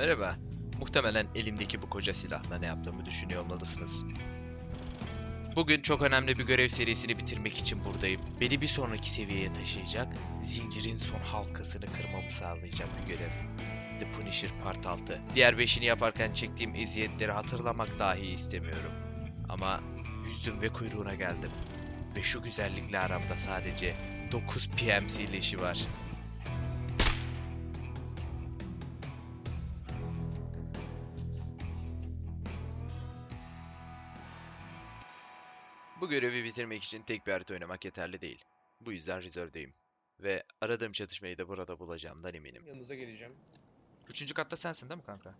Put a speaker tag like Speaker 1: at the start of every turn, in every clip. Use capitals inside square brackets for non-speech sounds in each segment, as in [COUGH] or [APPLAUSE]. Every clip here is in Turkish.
Speaker 1: Merhaba. Muhtemelen elimdeki bu koca silahla ne yaptığımı düşünüyor olmalısınız. Bugün çok önemli bir görev serisini bitirmek için buradayım. Beni bir sonraki seviyeye taşıyacak, zincirin son halkasını kırmamı sağlayacak bir görev. The Punisher Part 6. Diğer beşini yaparken çektiğim eziyetleri hatırlamak dahi istemiyorum. Ama yüzdüm ve kuyruğuna geldim. Ve şu güzellikle aramda sadece 9 PMC leşi var. Görevi bitirmek için tek bir harita oynamak yeterli değil. Bu yüzden rezervdeyim. Ve aradığım çatışmayı da burada bulacağımdan eminim.
Speaker 2: Yanınıza geleceğim.
Speaker 1: Üçüncü katta sensin değil mi kanka?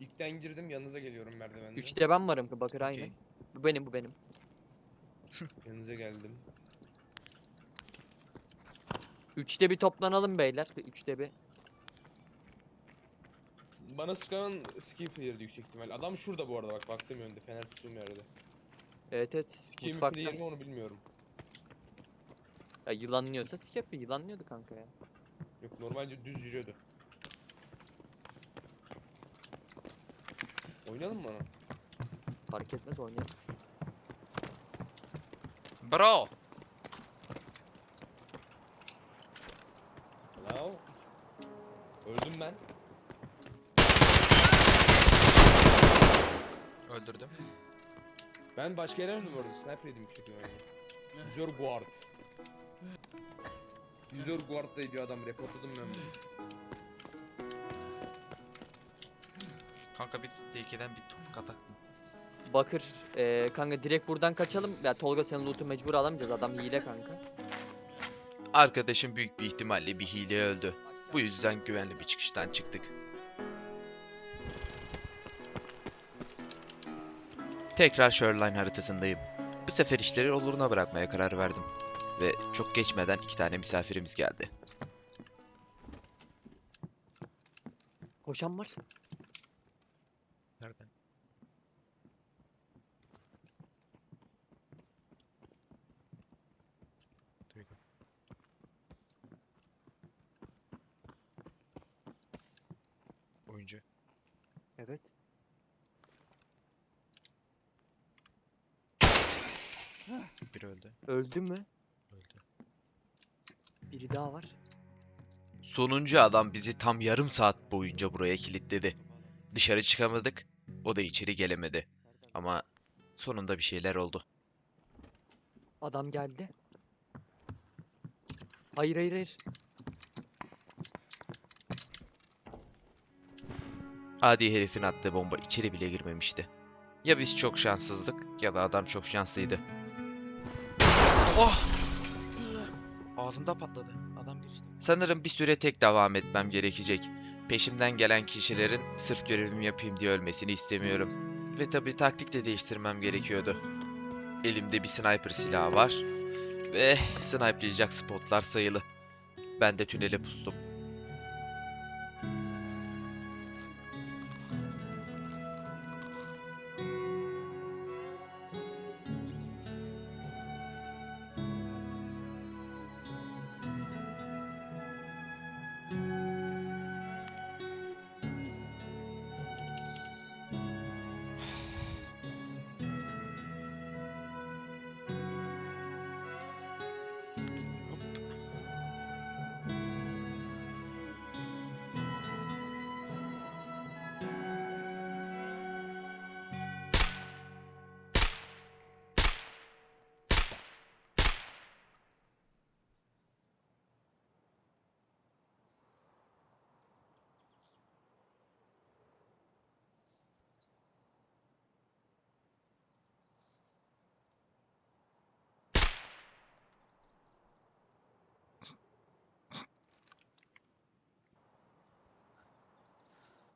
Speaker 2: İlkten girdim yanınıza geliyorum merdivende.
Speaker 3: Üçte ben varım Bakır aynı.
Speaker 1: Okey.
Speaker 3: Bu benim bu benim. [LAUGHS]
Speaker 2: Yanınıza geldim.
Speaker 3: Üçte bir toplanalım beyler. Bir Üçte bir.
Speaker 2: Bana sıkan ski player'dı yüksek ihtimal. Adam şurada bu arada bak baktım yönde fener tuttuğum yerde.
Speaker 3: Evet evet.
Speaker 2: Ski
Speaker 3: Mutfakta.
Speaker 2: player mi onu bilmiyorum.
Speaker 3: Ya yılanlıyorsa skip yılanlıyordu kanka ya.
Speaker 2: Yok normalde düz yürüyordu. Oynayalım mı onu?
Speaker 3: Fark etmez oynayalım.
Speaker 1: Bro!
Speaker 2: Hello? Öldüm ben.
Speaker 1: Öldürdüm.
Speaker 2: Ben başka yere bu arada. Sniper yedim yüksek ihtimalle. Yüzör guard. Yüzör guard da ediyor adam. Reportladım ben bunu.
Speaker 1: Kanka biz tehlikeden bir top katak mı?
Speaker 3: Bakır eee kanka direkt buradan kaçalım. Ya Tolga senin loot'u mecbur alamayacağız. Adam hile kanka.
Speaker 1: Arkadaşım büyük bir ihtimalle bir hile öldü. Bu yüzden güvenli bir çıkıştan çıktık. Tekrar Shoreline haritasındayım. Bu sefer işleri oluruna bırakmaya karar verdim. Ve çok geçmeden iki tane misafirimiz geldi.
Speaker 3: Koşan var.
Speaker 1: Nereden? Duydum. Oyuncu.
Speaker 3: Evet.
Speaker 1: Biri öldü.
Speaker 3: Öldü mü?
Speaker 1: Öldü.
Speaker 3: Biri daha var.
Speaker 1: Sonuncu adam bizi tam yarım saat boyunca buraya kilitledi. Dışarı çıkamadık. O da içeri gelemedi. Ama sonunda bir şeyler oldu.
Speaker 3: Adam geldi. Hayır hayır hayır.
Speaker 1: Adi herifin attığı bomba içeri bile girmemişti. Ya biz çok şanssızdık ya da adam çok şanslıydı. Oh! Ağzımda patladı. Adam geçti. Sanırım bir süre tek devam etmem gerekecek. Peşimden gelen kişilerin sırf görevimi yapayım diye ölmesini istemiyorum. Ve tabii taktik de değiştirmem gerekiyordu. Elimde bir sniper silahı var. Ve sniperlayacak spotlar sayılı. Ben de tünele pustum.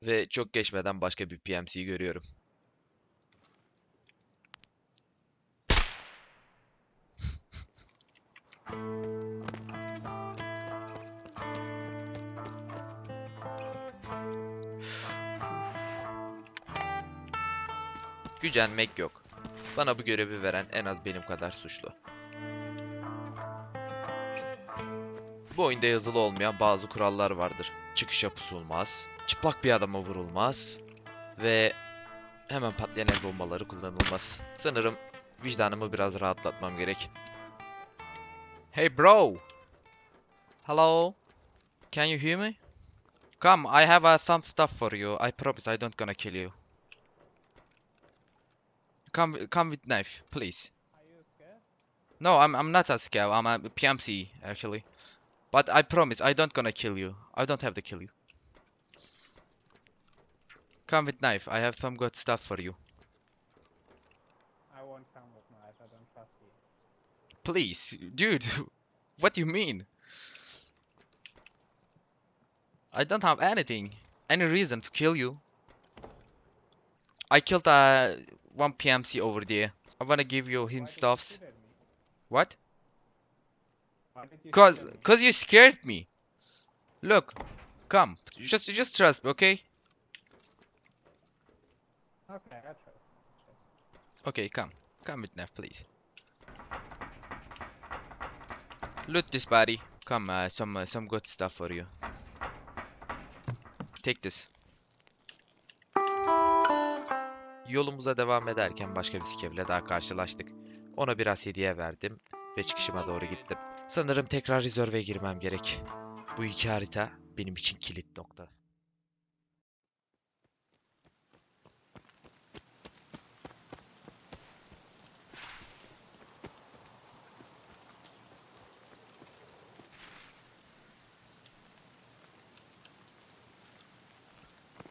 Speaker 1: Ve çok geçmeden başka bir PMC görüyorum. [LAUGHS] Gücenmek yok. Bana bu görevi veren en az benim kadar suçlu. Bu oyunda yazılı olmayan bazı kurallar vardır. Çıkışa pusulmaz, çıplak bir adama vurulmaz ve hemen patlayan el bombaları kullanılmaz. Sanırım vicdanımı biraz rahatlatmam gerek. Hey bro! Hello? Can you hear me? Come, I have uh, some stuff for you. I promise I don't gonna kill you. Come, come with knife, please. No, I'm I'm not a scav. I'm a PMC actually. But I promise I don't gonna kill you. I don't have to kill you. Come with knife. I have some good stuff for you.
Speaker 4: I won't come with knife, I don't trust you.
Speaker 1: Please, dude. [LAUGHS] what do you mean? I don't have anything, any reason to kill you. I killed uh, one PMC over there. I wanna give you him
Speaker 4: you
Speaker 1: stuffs.
Speaker 4: me?
Speaker 1: What? Cause, cause you scared me. Look, come, just, just trust me, okay?
Speaker 4: Okay, I trust. I trust.
Speaker 1: Okay, come, come with Neff, please. Loot this body. Come, uh, some, uh, some good stuff for you. Take this. Yolumuza devam ederken başka bir skevle daha karşılaştık. Ona biraz hediye verdim ve çıkışıma doğru gittim. Sanırım tekrar rezerve girmem gerek. Bu iki harita benim için kilit nokta.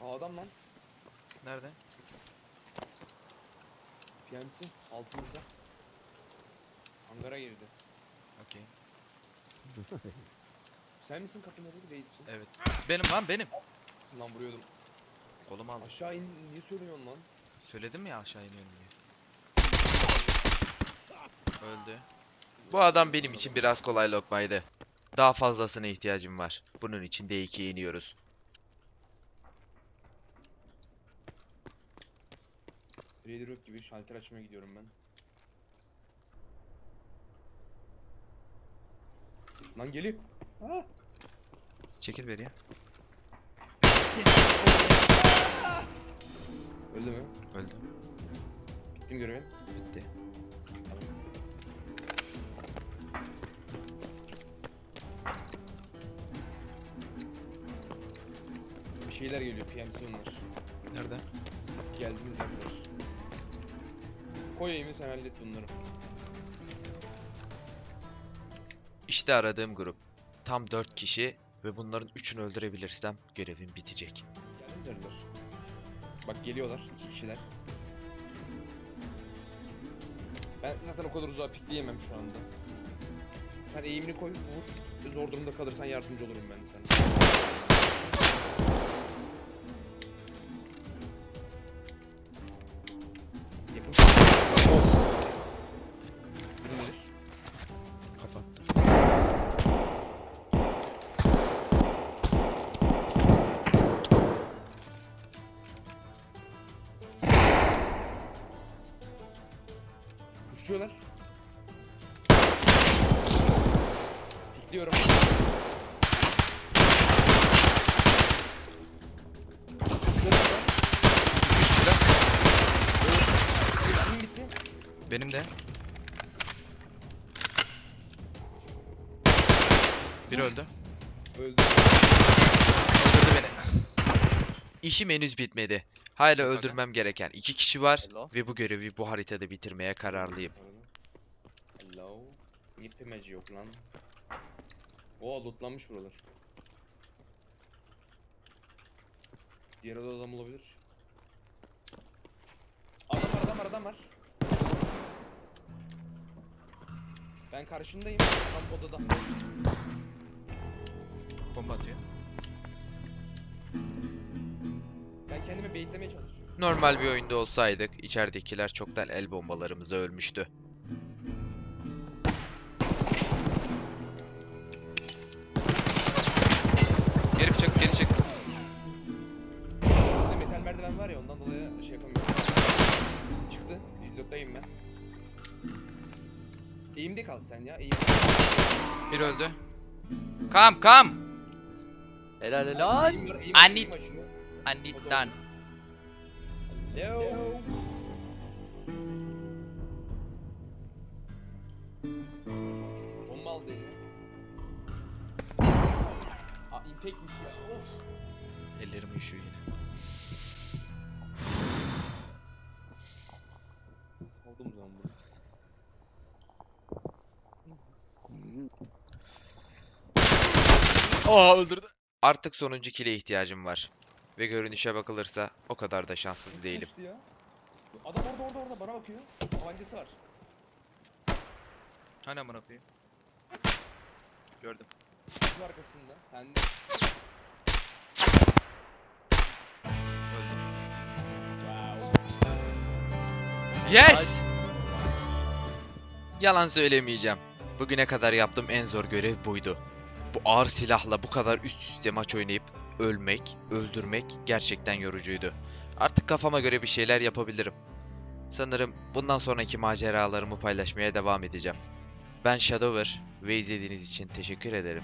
Speaker 2: Aa adam lan.
Speaker 1: Nerede?
Speaker 2: PMC altımızda. Hangara girdi.
Speaker 1: Okey. [LAUGHS]
Speaker 2: Sen misin kapının önünde değilsin.
Speaker 1: Evet. Benim lan benim.
Speaker 2: Lan vuruyordum.
Speaker 1: Kolum aldı.
Speaker 2: Aşağı in niye söylüyorsun lan?
Speaker 1: Söyledim ya aşağı iniyorum diye. Öldü. Bu adam benim için biraz kolay lokmaydı. Daha fazlasına ihtiyacım var. Bunun için D2'ye iniyoruz.
Speaker 2: Raider yok gibi şalter açmaya gidiyorum ben. Lan geliyor. Aa!
Speaker 1: Çekil beri ya.
Speaker 2: Öldü mü?
Speaker 1: Öldü.
Speaker 2: Bittim görevim.
Speaker 1: Bitti.
Speaker 2: Bir şeyler geliyor PMC onlar.
Speaker 1: Nerede?
Speaker 2: Geldiğimiz yerler. Koy eğimi sen hallet bunları.
Speaker 1: İşte aradığım grup. Tam 4 kişi ve bunların 3'ünü öldürebilirsem görevim bitecek.
Speaker 2: Geldiğimiz yerler. Bak geliyorlar iki kişiler. Ben zaten o kadar uzağa pikleyemem şu anda. Sen eğimini koy, vur. Zor durumda kalırsan yardımcı olurum ben de sana. Kuşluyorlar. Pikliyorum. Kuşluyorlar.
Speaker 1: 3 kişiler.
Speaker 2: Mermim bitti.
Speaker 1: Benim de. Biri öldü.
Speaker 2: Öldü.
Speaker 1: Öldürdü beni. İşim henüz bitmedi. Hala öldürmem gereken iki kişi var
Speaker 3: Hello.
Speaker 1: ve bu görevi bu haritada bitirmeye kararlıyım.
Speaker 2: Hello. Niye pemeci yok lan? Oo lootlanmış buralar. Diğer odada adam olabilir. Adam var adam var adam var. Ben karşındayım. Tam odada.
Speaker 1: Bomba atıyor.
Speaker 2: Ben çalışıyorum.
Speaker 1: Normal bir oyunda olsaydık içeridekiler çoktan el bombalarımıza ölmüştü. Geri çık, geri çık.
Speaker 2: Bir de metal merdiven var ya ondan dolayı şey yapamıyorum. Çıktı. Reload'dayım ben. Eğimde kal sen ya. Eğim.
Speaker 1: Bir öldü. Kam, kam.
Speaker 3: Helal helal.
Speaker 2: Eğim var, eğim Hello. Bomba aldı eline. Aa impactmiş ya. Of.
Speaker 1: Ellerim üşüyor yine.
Speaker 2: Saldım zaman bunu.
Speaker 1: Aa öldürdü. Artık sonuncu kile ihtiyacım var. Ve görünüşe bakılırsa o kadar da şanssız değilim.
Speaker 2: Adam orada orada orada bana bakıyor. Tabancası var.
Speaker 1: Hani amına koyayım? Gördüm.
Speaker 2: Kutu arkasında. Sen. Wow.
Speaker 1: Yes! Yalan söylemeyeceğim. Bugüne kadar yaptığım en zor görev buydu. Bu ağır silahla bu kadar üst üste maç oynayıp ölmek, öldürmek gerçekten yorucuydu. Artık kafama göre bir şeyler yapabilirim. Sanırım bundan sonraki maceralarımı paylaşmaya devam edeceğim. Ben Shadower ve izlediğiniz için teşekkür ederim.